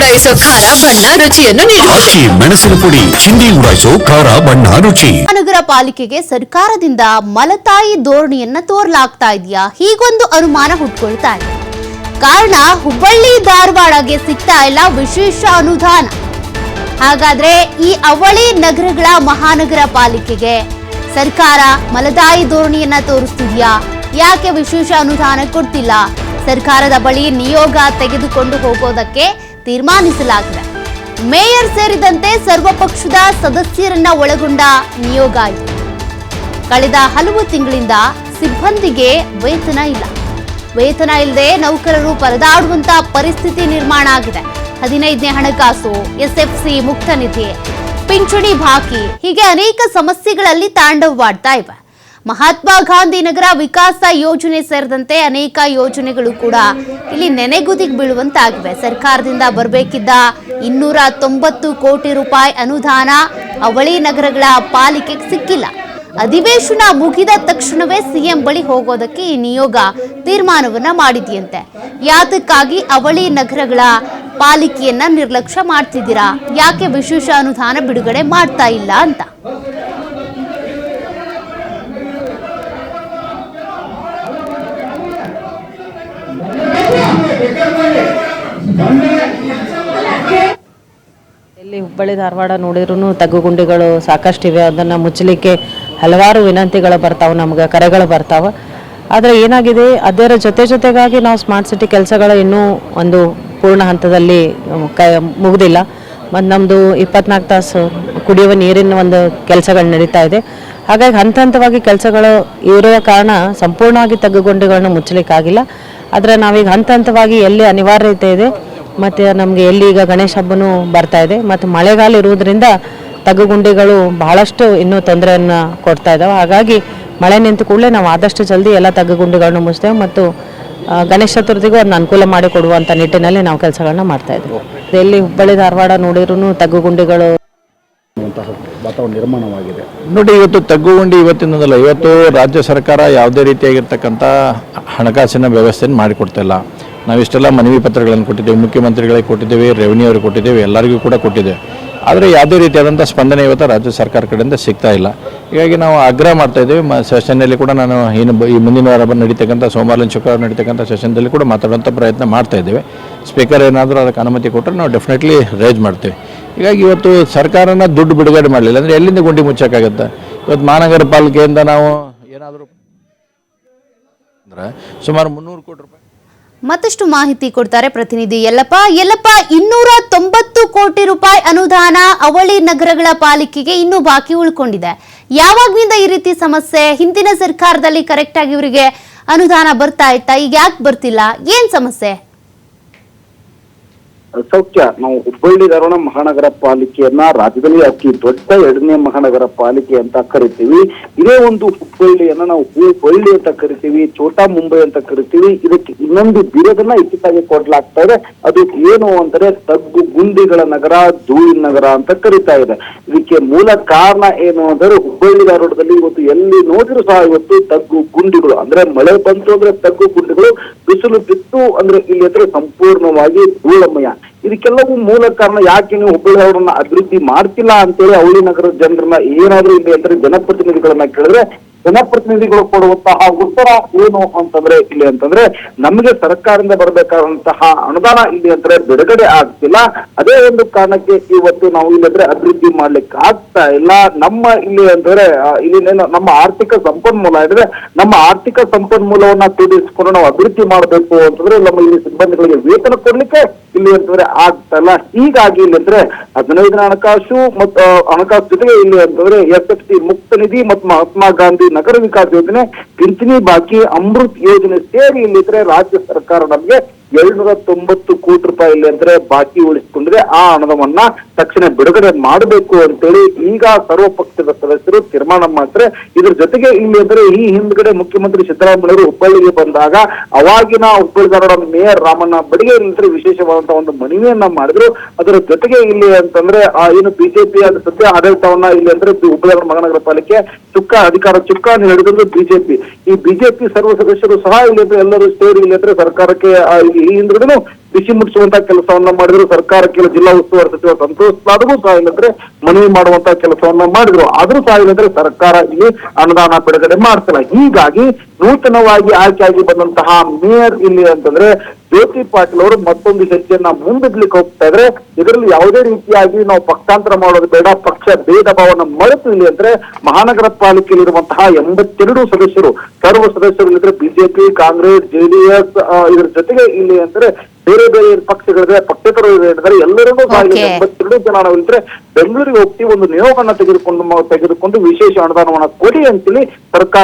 ಉಡಾಯಿಸೋ ಖಾರ ಬಣ್ಣ ರುಚಿಯನ್ನು ನೀಡುತ್ತದೆ ಮೆಣಸಿನ ಪುಡಿ ಚಿಂದಿ ಉಡಾಯಿಸೋ ಖಾರ ಬಣ್ಣ ರುಚಿ. ಮಹಾನಗರ ಪಾಲಿಕೆಗೆ ಸರ್ಕಾರದಿಂದ ಮಲತಾಯಿ ಧೋರಣೆಯನ್ನ ತೋರ್ಲಾಗ್ತಾ ಇದೆಯಾ? ಹೀಗೊಂದು ಅನುಮಾನ ಹುಟ್ಕೊಳ್ತಾ ಇದೆ. ಕಾರಣ ಹುಬ್ಬಳ್ಳಿ ಧಾರವಾಡಗೆ ಸಿಗ್ತಾ ಇಲ್ಲ ವಿಶೇಷ ಅನುದಾನ. ಹಾಗಾದ್ರೆ ಈ ಅವಳಿ ನಗರಗಳ ಮಹಾನಗರ ಪಾಲಿಕೆಗೆ ಸರ್ಕಾರ ಮಲತಾಯಿ ಧೋರಣೆಯನ್ನ ತೋರಿಸ್ತಿದ್ಯಾ? ಯಾಕೆ ವಿಶೇಷ ಅನುದಾನ ಕೊಡ್ತಿಲ್ಲ? ಸರ್ಕಾರದ ಬಳಿ ನಿಯೋಗ ತೆಗೆದುಕೊಂಡು ಹೋಗೋದಕ್ಕೆ ತೀರ್ಮಾನಿಸಲಾಗಿದೆ. ಮೇಯರ್ ಸೇರಿದಂತೆ ಸರ್ವಪಕ್ಷದ ಸದಸ್ಯರನ್ನ ಒಳಗೊಂಡ ನಿಯೋಗ ಇತ್ತು ಕಳೆದ ಹಲವು ತಿಂಗಳಿಂದ ಸಿಬ್ಬಂದಿಗೆ ವೇತನ ಇಲ್ಲ. ವೇತನ ಇಲ್ಲದೆ ನೌಕರರು ಪರದಾಡುವಂತ ಪರಿಸ್ಥಿತಿ ನಿರ್ಮಾಣ ಆಗಿದೆ. ಹದಿನೈದನೇ ಹಣಕಾಸು, ಎಸ್ಎಫ್ಸಿ ಮುಕ್ತ ನಿಧಿ, ಪಿಂಚಣಿ ಬಾಕಿ ಹೀಗೆ ಅನೇಕ ಸಮಸ್ಯೆಗಳಲ್ಲಿ ತಾಂಡವವಾಡ್ತಾ ಇವೆ. ಮಹಾತ್ಮ ಗಾಂಧಿ ನಗರ ವಿಕಾಸ ಯೋಜನೆ ಸೇರಿದಂತೆ ಅನೇಕ ಯೋಜನೆಗಳು ಕೂಡ ಇಲ್ಲಿ ನೆನೆಗುದಿಗೆ ಬೀಳುವಂತಾಗಿವೆ. ಸರ್ಕಾರದಿಂದ ಬರಬೇಕಿದ್ದ ಇನ್ನೂರ ತೊಂಬತ್ತು ಕೋಟಿ ರೂಪಾಯಿ ಅನುದಾನ ಅವಳಿ ನಗರಗಳ ಪಾಲಿಕೆಗೆ ಸಿಕ್ಕಿಲ್ಲ. ಅಧಿವೇಶನ ಮುಗಿದ ತಕ್ಷಣವೇ ಸಿಎಂ ಬಳಿ ಹೋಗೋದಕ್ಕೆ ಈ ನಿಯೋಗ ತೀರ್ಮಾನವನ್ನ ಮಾಡಿದೆಯಂತೆ. ಯಾತಕ್ಕಾಗಿ ಅವಳಿ ನಗರಗಳ ಪಾಲಿಕೆಯನ್ನ ನಿರ್ಲಕ್ಷ್ಯ ಮಾಡ್ತಿದ್ದೀರಾ? ಯಾಕೆ ವಿಶೇಷ ಅನುದಾನ ಬಿಡುಗಡೆ ಮಾಡ್ತಾ ಇಲ್ಲ ಅಂತ? ಎಲ್ಲಿ ಹುಬ್ಬಳ್ಳಿ, ಧಾರವಾಡ ನೋಡಿದ್ರು ತಗ್ಗುಗುಂಡಿಗಳು ಸಾಕಷ್ಟಿವೆ ಅದನ್ನು ಮುಚ್ಚಲಿಕ್ಕೆ ಹಲವಾರು ವಿನಂತಿಗಳು ಬರ್ತಾವೆ, ನಮ್ಗೆ ಕರೆಗಳು ಬರ್ತಾವೆ. ಆದರೆ ಏನಾಗಿದೆ? ಅದರ ಜೊತೆ ಜೊತೆಗಾಗಿ ನಾವು ಸ್ಮಾರ್ಟ್ ಸಿಟಿ ಕೆಲಸಗಳು ಇನ್ನೂ ಒಂದು ಪೂರ್ಣ ಹಂತದಲ್ಲಿ ಮುಗಿದಿಲ್ಲ. ಮತ್ತು ನಮ್ಮದು ಇಪ್ಪತ್ನಾಲ್ಕು ತಾಸು ಕುಡಿಯುವ ನೀರಿನ ಒಂದು ಕೆಲಸಗಳು ನಡೀತಾ ಇದೆ. ಹಾಗಾಗಿ ಹಂತ ಹಂತವಾಗಿ ಕೆಲಸಗಳು ಇರುವ ಕಾರಣ ಸಂಪೂರ್ಣವಾಗಿ ತಗ್ಗುಗುಂಡಿಗಳನ್ನು ಮುಚ್ಚಲಿಕ್ಕಾಗಿಲ್ಲ. ಆದರೆ ನಾವೀಗ ಹಂತ ಹಂತವಾಗಿ ಎಲ್ಲಿ ಅನಿವಾರ್ಯತೆ ಇದೆ, ಮತ್ತು ನಮಗೆ ಎಲ್ಲಿ ಈಗ ಗಣೇಶ ಹಬ್ಬನೂ ಬರ್ತಾ ಇದೆ, ಮತ್ತು ಮಳೆಗಾಲ ಇರುವುದರಿಂದ ತಗ್ಗುಗುಂಡಿಗಳು ಬಹಳಷ್ಟು ಇನ್ನೂ ತೊಂದರೆಯನ್ನು ಕೊಡ್ತಾ ಇದ್ದಾವೆ ಹಾಗಾಗಿ ಮಳೆ ನಿಂತ ಕೂಡಲೇ ನಾವು ಆದಷ್ಟು ಜಲ್ದಿ ಎಲ್ಲ ತಗ್ಗುಗುಂಡಿಗಳನ್ನು ಮುಚ್ತೇವೆ ಮತ್ತು ಗಣೇಶ ಚತುರ್ಥಿಗೂ ಅದನ್ನ ಅನುಕೂಲ ಮಾಡಿ ಕೊಡುವಂಥ ನಿಟ್ಟಿನಲ್ಲಿ ನಾವು ಕೆಲಸಗಳನ್ನ ಮಾಡ್ತಾ ಇದ್ದೀವಿ. ಎಲ್ಲಿ ಹುಬ್ಬಳ್ಳಿ ಧಾರವಾಡ ನೋಡಿದ್ರು ತಗ್ಗುಗುಂಡಿಗಳು ನಿರ್ಮಾಣವಾಗಿದೆ. ನೋಡಿ, ಇವತ್ತು ತಗ್ಗುಗುಂಡಿ ಇವತ್ತಿನದಲ್ಲ, ಇವತ್ತು ರಾಜ್ಯ ಸರ್ಕಾರ ಯಾವುದೇ ರೀತಿಯಾಗಿರ್ತಕ್ಕಂಥ ಹಣಕಾಸಿನ ವ್ಯವಸ್ಥೆಯನ್ನು ಮಾಡಿಕೊಡ್ತಿಲ್ಲ ನಾವು ನಾವಿಷ್ಟೆಲ್ಲ ಮನವಿ ಪತ್ರಗಳನ್ನು ಕೊಟ್ಟಿದ್ದೇವೆ, ಮುಖ್ಯಮಂತ್ರಿಗಳಿಗೆ ಕೊಟ್ಟಿದ್ದೇವೆ, ರೆವಿನ್ಯೂ ಅವ್ರಿಗೆ ಕೊಟ್ಟಿದ್ದೇವೆ, ಎಲ್ಲರಿಗೂ ಕೂಡ ಕೊಟ್ಟಿದ್ದೇವೆ ಆದರೆ ಯಾವುದೇ ರೀತಿಯಾದಂಥ ಸ್ಪಂದನೆ ಇವತ್ತು ರಾಜ್ಯ ಸರ್ಕಾರ ಕಡೆಯಿಂದ ಸಿಗ್ತಾ ಇಲ್ಲ. ಹೀಗಾಗಿ ನಾವು ಆಗ್ರಹ ಮಾಡ್ತಾ ಇದ್ದೀವಿ. ಮ, ಸೆಷನ್ನಲ್ಲಿ ಕೂಡ ನಾನು ಏನು ಈ ಮುಂದಿನ ವಾರ ನಡೀತಕ್ಕಂಥ ಸೋಮವಾರ ಶುಕ್ರವಾರ ನಡೀತಕ್ಕಂಥ ಸೆಷನ್ದಲ್ಲಿ ಕೂಡ ಮಾತಾಡುವಂಥ ಪ್ರಯತ್ನ ಮಾಡ್ತಾ ಇದ್ದೇವೆ. ಸ್ಪೀಕರ್ ಏನಾದರೂ ಅದಕ್ಕೆ ಅನುಮತಿ ಕೊಟ್ಟರೆ ನಾವು ಡೆಫಿನೆಟ್ಲಿ ರೇಜ್ ಮಾಡ್ತೇವೆ. ಹೀಗಾಗಿ ಇವತ್ತು ಸರ್ಕಾರನ ದುಡ್ಡು ಬಿಡುಗಡೆ ಮಾಡಲಿಲ್ಲ. ಅಂದರೆ ಎಲ್ಲಿಂದ ಗುಂಡಿ ಮುಚ್ಚೋಕ್ಕಾಗತ್ತೆ? ಇವತ್ತು ಮಹಾನಗರ ಪಾಲಿಕೆಯಿಂದ ನಾವು ಏನಾದರೂ ಅಂದ್ರೆ ಸುಮಾರು ಮುನ್ನೂರು ಕೋಟಿ ರೂಪಾಯಿ. ಮತ್ತಷ್ಟು ಮಾಹಿತಿ ಕೊಡ್ತಾರೆ ಪ್ರತಿನಿಧಿ ಯಲ್ಲಪ್ಪ. ಯಲ್ಲಪ್ಪ, ಇನ್ನೂರ ತೊಂಬತ್ತು ಕೋಟಿ ರೂಪಾಯಿ ಅನುದಾನ ಅವಳಿ ನಗರಗಳ ಪಾಲಿಕೆಗೆ ಇನ್ನೂ ಬಾಕಿ ಉಳ್ಕೊಂಡಿದೆ. ಯಾವಾಗ್ನಿಂದ ಈ ರೀತಿ ಸಮಸ್ಯೆ? ಹಿಂದಿನ ಸರ್ಕಾರದಲ್ಲಿ ಕರೆಕ್ಟ್ ಆಗಿ ಇವರಿಗೆ ಅನುದಾನ ಬರ್ತಾ ಇತ್ತಾ? ಈಗ ಯಾಕೆ ಬರ್ತಿಲ್ಲ? ಏನ್ ಸಮಸ್ಯೆ? ಸೌಖ್ಯ. ನಾವು ಹುಬ್ಬಳ್ಳಿ ಧಾರವಾಡ ಮಹಾನಗರ ಪಾಲಿಕೆಯನ್ನ ರಾಜ್ಯದಲ್ಲಿ ಅತಿ ದೊಡ್ಡ ಎರಡನೇ ಮಹಾನಗರ ಪಾಲಿಕೆ ಅಂತ ಕರಿತೀವಿ. ಇದೇ ಒಂದು ಹುಬ್ಬಳ್ಳಿಯನ್ನ ನಾವು ಹುಬ್ಬಳ್ಳಿ ಅಂತ ಕರಿತೀವಿ, ಛೋಟಾ ಮುಂಬೈ ಅಂತ ಕರಿತೀವಿ. ಇದಕ್ಕೆ ಇನ್ನೊಂದು ಬಿರುದನ್ನ ಇತ್ತೀಚೆಗೆ ಕೊಡ್ಲಾಗ್ತಾ ಇದೆ. ಅದು ಏನು ಅಂದ್ರೆ ತಗ್ಗು ಗುಂಡಿಗಳ ನಗರ, ಧೂಳಿನ ನಗರ ಅಂತ ಕರಿತಾ ಇದೆ. ಇದಕ್ಕೆ ಮೂಲ ಕಾರಣ ಏನು ಅಂದ್ರೆ ಹುಬ್ಬಳ್ಳಿ ಧಾರವಾಡದಲ್ಲಿ ಇವತ್ತು ಎಲ್ಲಿ ನೋಡಿದ್ರು ಸಹ ಇವತ್ತು ತಗ್ಗು ಗುಂಡಿಗಳು. ಅಂದ್ರೆ ಮಳೆ ಬಂತು ಅಂದ್ರೆ ತಗ್ಗು ಗುಂಡಿಗಳು ಬಿಸಿಲು ಬಿತ್ತು ಅಂದ್ರೆ ಇಲ್ಲಿ ಅಂದ್ರೆ ಸಂಪೂರ್ಣವಾಗಿ ಧೂಳಮಯ. ಇದಕ್ಕೆಲ್ಲವೂ ಮೂಲ ಕಾರಣ ಯಾಕೆ ನೀವು ಹುಬ್ಬಳ್ಳಿ ಅವರನ್ನ ಅಭಿವೃದ್ಧಿ ಮಾಡ್ತಿಲ್ಲ ಅಂತೇಳಿ ಅವಳಿ ನಗರದ ಜನರನ್ನ ಏನಾದ್ರೂ ಇಲ್ಲಿ ಅಂದ್ರೆ ಜನಪ್ರತಿನಿಧಿಗಳನ್ನ ಕೇಳಿದ್ರೆ ಜನಪ್ರತಿನಿಧಿಗಳು ಕೊಡುವಂತಹ ಉತ್ತರ ಏನು ಅಂತಂದ್ರೆ ಇಲ್ಲಿ ಅಂತಂದ್ರೆ ನಮಗೆ ಸರ್ಕಾರದಿಂದ ಬರಬೇಕಾದಂತಹ ಅನುದಾನ ಇಲ್ಲಿ ಅಂದ್ರೆ ಬಿಡುಗಡೆ ಆಗ್ತಿಲ್ಲ. ಅದೇ ಒಂದು ಕಾರಣಕ್ಕೆ ಇವತ್ತು ನಾವು ಇಲ್ಲಿ ಅಂದ್ರೆ ಅಭಿವೃದ್ಧಿ ಮಾಡ್ಲಿಕ್ಕೆ ಆಗ್ತಾ ಇಲ್ಲ. ನಮ್ಮ ಇಲ್ಲಿ ಅಂದ್ರೆ ಇಲ್ಲಿ ನಮ್ಮ ಆರ್ಥಿಕ ಸಂಪನ್ಮೂಲ ಅಂದ್ರೆ ನಮ್ಮ ಆರ್ಥಿಕ ಸಂಪನ್ಮೂಲವನ್ನ ಕೂಡಿಸಿಕೊಂಡು ನಾವು ಅಭಿವೃದ್ಧಿ ಮಾಡಬೇಕು ಅಂತಂದ್ರೆ ನಮ್ಮ ಇಲ್ಲಿ ಸಿಬ್ಬಂದಿಗಳಿಗೆ ವೇತನ ಕೊಡ್ಲಿಕ್ಕೆ ಇಲ್ಲಿ ಅಂತಂದ್ರೆ ಆಗ್ತಲ್ಲ? ಹೀಗಾಗಿ ಇಲ್ಲಿ ಅಂದ್ರೆ ಹದಿನೈದನೇ ಹಣಕಾಸು ಮತ್ತು ಹಣಕಾಸು ಜೊತೆಗೆ ಇಲ್ಲಿ ಅಂತಂದ್ರೆ ಎಸ್ ಎಫ್ ಸಿ ಮುಕ್ತ ನಿಧಿ ಮತ್ತು ಮಹಾತ್ಮ ಗಾಂಧಿ ನಗರ ವಿಕಾಸ ಯೋಜನೆ, ಪಿಂಚಣಿ ಬಾಕಿ ಅಮೃತ್ ಯೋಜನೆ ಸೇರಿ ಇಲ್ಲಿದ್ರೆ ರಾಜ್ಯ ಸರ್ಕಾರ ನಮಗೆ ಏಳ್ನೂರ ತೊಂಬತ್ತು ಕೋಟಿ ರೂಪಾಯಿ ಇಲ್ಲಿ ಅಂದ್ರೆ ಬಾಕಿ ಉಳಿಸಿಕೊಂಡ್ರೆ ಆ ಹಣವನ್ನ ತಕ್ಷಣ ಬಿಡುಗಡೆ ಮಾಡಬೇಕು ಅಂತೇಳಿ ಈಗ ಸರ್ವ ಪಕ್ಷದ ಸದಸ್ಯರು ತೀರ್ಮಾನ ಮಾಡಿದ್ರೆ ಇದ್ರ ಜೊತೆಗೆ ಇಲ್ಲಿ ಅಂದ್ರೆ ಈ ಹಿಂದ್ಗಡೆ ಮುಖ್ಯಮಂತ್ರಿ ಸಿದ್ದರಾಮಯ್ಯವರು ಹುಬ್ಬಳ್ಳಿಗೆ ಬಂದಾಗ ಅವಾಗಿನ ಹುಬ್ಬಳ್ಳಿಗಾರರ ಮೇಯರ್ ರಾಮಣ್ಣ ಬಡಿಗೆ ಇಲ್ಲಿ ವಿಶೇಷವಾದಂತಹ ಒಂದು ಮನವಿಯನ್ನ ಮಾಡಿದ್ರು. ಅದರ ಜೊತೆಗೆ ಇಲ್ಲಿ ಅಂತಂದ್ರೆ, ಆ, ಏನು ಬಿಜೆಪಿ ಸದ್ಯ ಆಡಳಿತವನ್ನ ಇಲ್ಲಿ ಅಂದ್ರೆ ಹುಬ್ಬಳ್ಳಿ ಮಹಾನಗರ ಪಾಲಿಕೆ ಚುಕ್ಕ ಅಧಿಕಾರ ಚುಕ್ಕಾಣಿ ಹಿಡಿದ್ರು ಬಿಜೆಪಿ ಈ ಬಿಜೆಪಿ ಸರ್ವ ಸದಸ್ಯರು ಸಹ ಇಲ್ಲಿ ಎಲ್ಲರೂ ಸೇರಿ ಇಲ್ಲಿ ಅಂದ್ರೆ ಸರ್ಕಾರಕ್ಕೆ ಆ, ಈ ಹಿಂದ್ಗಡೆನು ಬಿಸಿ ಮುಟ್ಟಿಸುವಂತ ಕೆಲಸವನ್ನ ಮಾಡಿದ್ರು, ಸರ್ಕಾರಕ್ಕೆ ಜಿಲ್ಲಾ ಉಸ್ತುವಾರಿ ಸಚಿವ ಸಂತೋಷ್ ಸಹ ಏನಂದ್ರೆ ಮನವಿ ಮಾಡುವಂತ ಕೆಲಸವನ್ನ ಮಾಡಿದ್ರು. ಆದ್ರೂ ಸಹ ಏನಂದ್ರೆ ಸರ್ಕಾರ ಇಲ್ಲಿ ಅನುದಾನ ಬಿಡುಗಡೆ ಮಾಡ್ತಿಲ್ಲ. ಹೀಗಾಗಿ ನೂತನವಾಗಿ ಆಯ್ಕೆಯಾಗಿ ಬಂದಂತಹ ಮೇಯರ್ ಇಲ್ಲಿ ಅಂತಂದ್ರೆ ಜ್ಯೋತಿ ಪಾಟೀಲ್ ಅವರು ಮತ್ತೊಂದು ಹೆಜ್ಜೆಯನ್ನ ಮುಂದಿಡ್ಲಿಕ್ಕೆ ಹೋಗ್ತಾ ಇದ್ರೆ ಇದರಲ್ಲಿ ಯಾವುದೇ ರೀತಿಯಾಗಿ ನಾವು ಪಕ್ಷಾಂತರ ಮಾಡೋದು ಬೇಡ, ಪಕ್ಷ ಭೇದ ಭಾವನ ಮರೆತು ಇಲ್ಲಿ ಅಂದ್ರೆ ಮಹಾನಗರ ಪಾಲಿಕೆಯಲ್ಲಿರುವಂತಹ ಎಂಬತ್ತೆರಡು ಸದಸ್ಯರು, ಸರ್ವ ಸದಸ್ಯರು ಇಲ್ಲಿದ್ರೆ ಬಿಜೆಪಿ, ಕಾಂಗ್ರೆಸ್ ಜೆಡಿಎಸ್ ಇದರ ಜೊತೆಗೆ ಇಲ್ಲಿ ಅಂದ್ರೆ ಬೇರೆ ಬೇರೆ ಪಕ್ಷಗಳಿದೆ ಪಕ್ಷೇತರ ಇದ್ದಾರೆ ಎಲ್ಲರನ್ನೂ ಸಹ ಎಂಬತ್ತೆರಡು ಜನ ನಾವು ಬೆಂಗಳೂರಿಗೆ ಹೋಗ್ತೀವಿ ಒಂದು ನಿಯೋಗವನ್ನ ತೆಗೆದುಕೊಂಡು ತೆಗೆದುಕೊಂಡು ವಿಶೇಷ ಅನುದಾನವನ್ನ ಕೊಡಿ ಅಂತೇಳಿ ಸರ್ಕಾರ